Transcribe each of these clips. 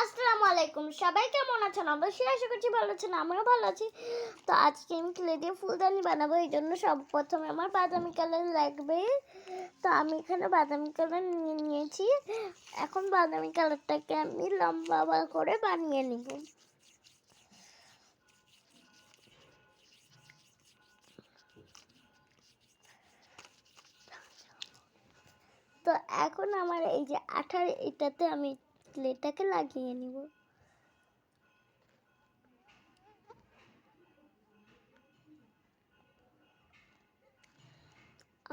আসসালামু আলাইকুম। সবাই কেমন আছেন? অবশ্যই আশা করছি ভালো আছেন, আমিও ভালো আছি। তো আজকে আমি ক্লে দিয়ে ফুলদানি বানাবো, এই জন্য সব প্রথমে আমার বাদামি কালার লাগবে। তো আমি এখানে বাদামি কালার নিয়ে নিয়েছি। এখন বাদামি কালারটাকে আমি লম্বা করে বানিয়ে নিব। তো এখন আমার এই যে আঠার এটাতে আমি প্লেটটাকে লাগিয়ে নিব।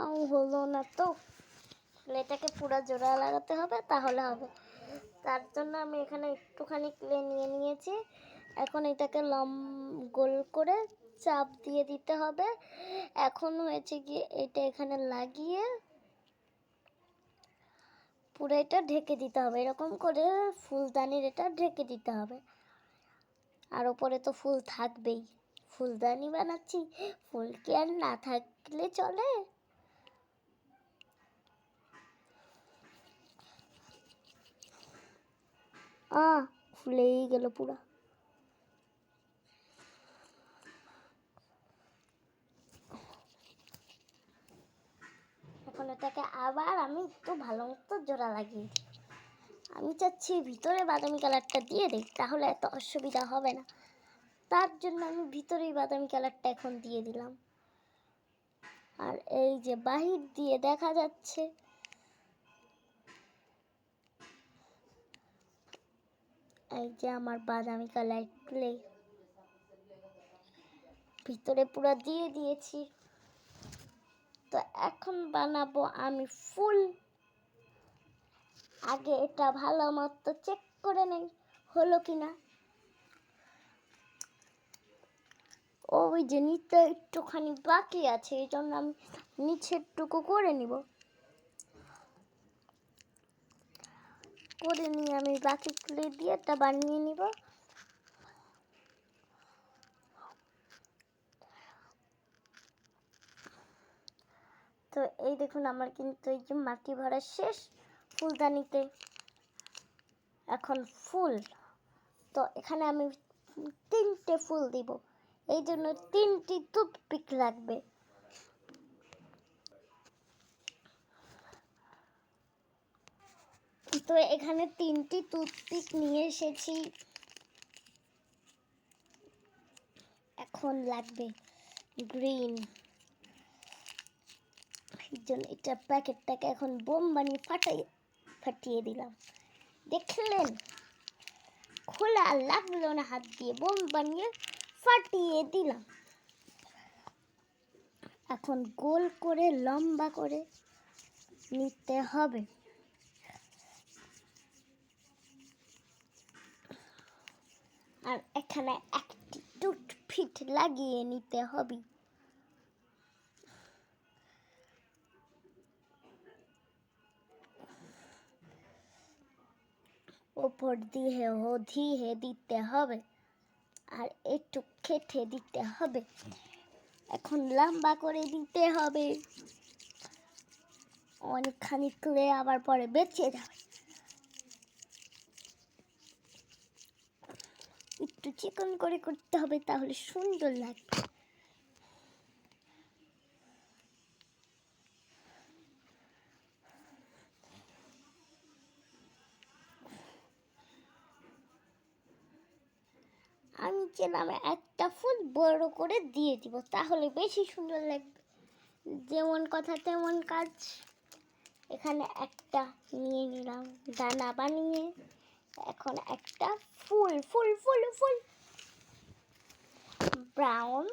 আও হলো না তো। প্লেটাকে পুরো জোড়া লাগাতে হবে, তাহলে হবে। তার জন্য আমি এখানে একটুখানি ক্লে নিয়ে নিয়েছি। এখন এটাকে লম, গোল করে চাপ দিয়ে দিতে হবে। এখন হয়েছে গিয়ে এটা এখানে লাগিয়ে পুরো এটা ঢেকে দিতে হবে। এরকম করে ফুলদানির এটা ঢেকে দিতে হবে। আর ওপরে তো ফুল থাকবেই। ফুলদানি বানাচ্ছি। ফুল কি আর না থাকলে চলে? আ ফুলেই গেল পুরা। এখন এটাকে আবার আমি একটু ভালো মতো জোড়া লাগিয়ে দিই। আমি চাচ্ছি ভিতরে বাদামি কালারটা দিয়ে দিই, তাহলে এত অসুবিধা হবে না। তার জন্য আমি ভিতরেই বাদামি কালারটা এখন দিয়ে দিলাম। আর এই যে বাহির দিয়ে দেখা যাচ্ছে, এই যে আমার বাদামি কালার ক্লে ভিতরে পুরো দিয়ে দিয়েছি। তো এখন বানাবো আমি ফুল। আগে এটা ভালো মতো চেক করে নেই, হলো কি না ওই যে নিচে একটুখানি বাকি আছে, এই জন্য আমি নিচেরটুকু করে নিব। করে নিয়ে আমি বাকি ক্লে দিয়ে এটা বানিয়ে নিব। তো এই দেখুন, আমার কিন্তু এই যে মাটি ভরা শেষ ফুলদানিতে এখন ফুল। তো এখানে আমি তিনটে ফুল দিব। এই জন্য তিনটি টুথপিক লাগবে। তো এখানে তিনটি টুথপিক নিয়ে এসেছি। এখন লাগবে গ্রিন। জন্য এটা প্যাকেটটাকে এখন বোম বানিয়ে ফাটাই, ফাটিয়ে দিলাম। দেখলেন? খোলা লাগল না হাত দিয়ে, বোম বানিয়ে ফাটিয়ে দিলাম। এখন গোল করে, লম্বা করে নিতে হবে। আর এখানে একটি টুথপিট লাগিয়ে নিতে হবে। ওপর দিয়ে দিয়ে দিতে হবে। আর একটু খেটে দিতে হবে। এখন লম্বা করে দিতে হবে। অনেকখানি ক্লে আবার পরে বেঁচে যাবে। একটু চিকন করে করতে হবে তাহলে সুন্দর লাগবে। আমি নামে একটা ফুল বড় করে দিয়ে দিব, তাহলে বেশি সুন্দর লাগবে। যেমন কথা তেমন কাজ। এখানে একটা নিয়ে নিলাম, দানা বানিয়ে। এখন একটা ফুল ফুল ফুল ফুল। ব্রাউন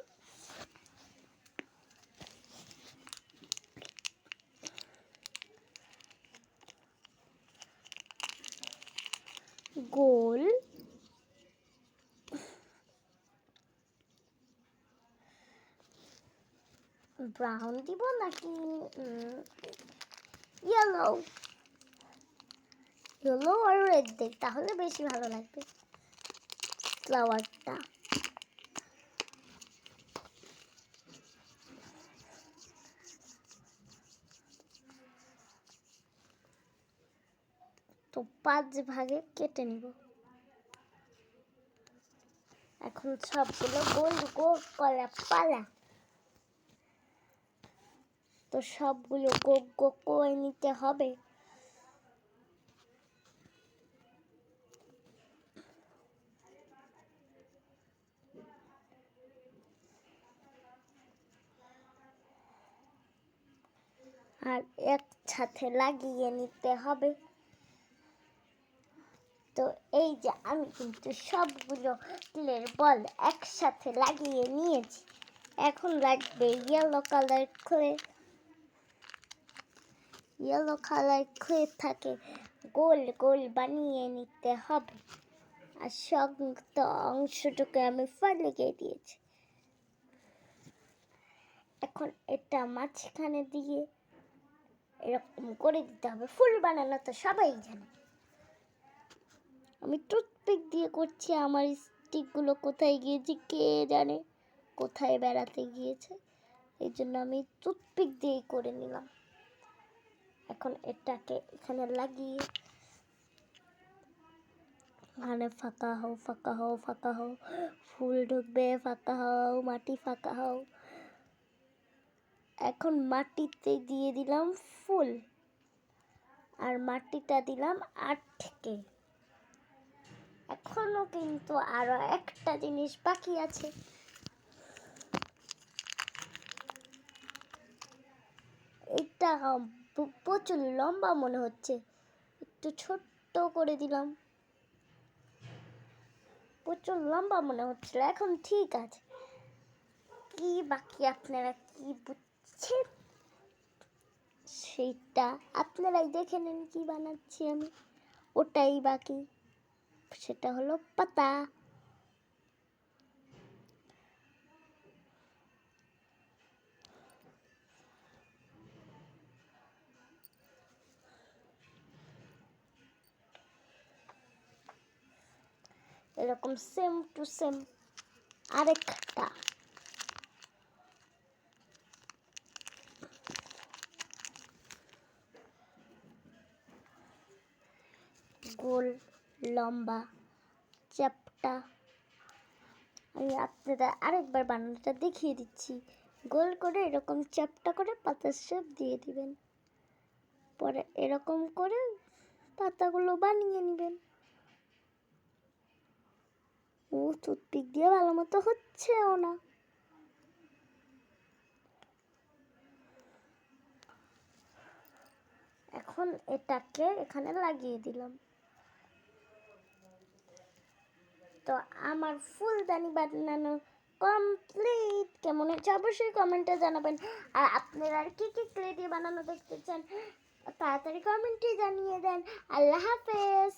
গোল ব্রাউন দিব নাকি ইয়েলো ইয়েলো আর রেড দিই তাহলে বেশি ভালো লাগবে। ফ্লাওয়ারটা তো পাঁচ ভাগে কেটে নিব। এখন সবগুলো গোল গোল করা পালা। তো সবগুলো গো গো করে নিতে হবে। আর একসাথে লাগিয়ে নিতে হবে। তো এই যে আমি কিন্তু সবগুলো ক্লের বল একসাথে লাগিয়ে নিয়েছি। এখন লাগবে yellow colour clay yellow colour clay থাকে। গোল গোল বানিয়ে নিতে হবে। আর সংযুক্ত অংশটুকু আমি ফালিয়ে দিয়েছি। এখন এটা মাঝখানে দিয়ে এরকম করে দিতে হবে। ফুল বানানো তো সবাই জানে। আমি টুথপিক দিয়ে করছি, আমার স্টিকগুলো কোথায় গিয়েছে কে জানে? কোথায় বেড়াতে গিয়েছে? এই জন্য আমি টুথপিক দিয়েই করে নিলাম। এখন এটাকে এখানে লাগিয়ে এখানে ফাঁকা হও ফাঁকা হও ফাঁকা হও। ফুল ঢুকবে, ফাঁকা হও, মাটি ফাঁকা হও। এখন মাটিতে দিয়ে দিলাম ফুল। আর মাটিটা দিলাম আটকে। এখনও কিন্তু আরও একটা জিনিস বাকি আছে। এটা প্রচুর লম্বা মনে হচ্ছে। একটু ছোট্ট করে দিলাম। প্রচুর লম্বা মনে হচ্ছিল, এখন ঠিক আছে। কি বাকি আপনারা কি বুঝছেন? সেইটা আপনারাই দেখে নেন কি বানাচ্ছি আমি। ওটাই বাকি। সেটা হলো পাতা। এরকম সেম টু সেম আরেকটা। গোল, লম্বা, চ্যাপটা। আমি আপনারা আরেকবার বানানোটা দেখিয়ে দিচ্ছি। গোল করে এরকম চ্যাপটা করে পাতার শেপ দিয়ে দিবেন। পরে এরকম করে পাতাগুলো বানিয়ে নেবেন। ও টুথপিক দিয়ে ভালো মতো হচ্ছেও না। এখন এটাকে এখানে লাগিয়ে দিলাম। তো আমার ফুলদানি বানানো কমপ্লিট কেমন হচ্ছে অবশ্যই কমেন্টে জানাবেন। আর আপনারা আর কি কি ক্লে দিয়ে বানানো দেখতে চান, তাড়াতাড়ি কমেন্টে জানিয়ে দেন। আল্লাহ হাফেজ।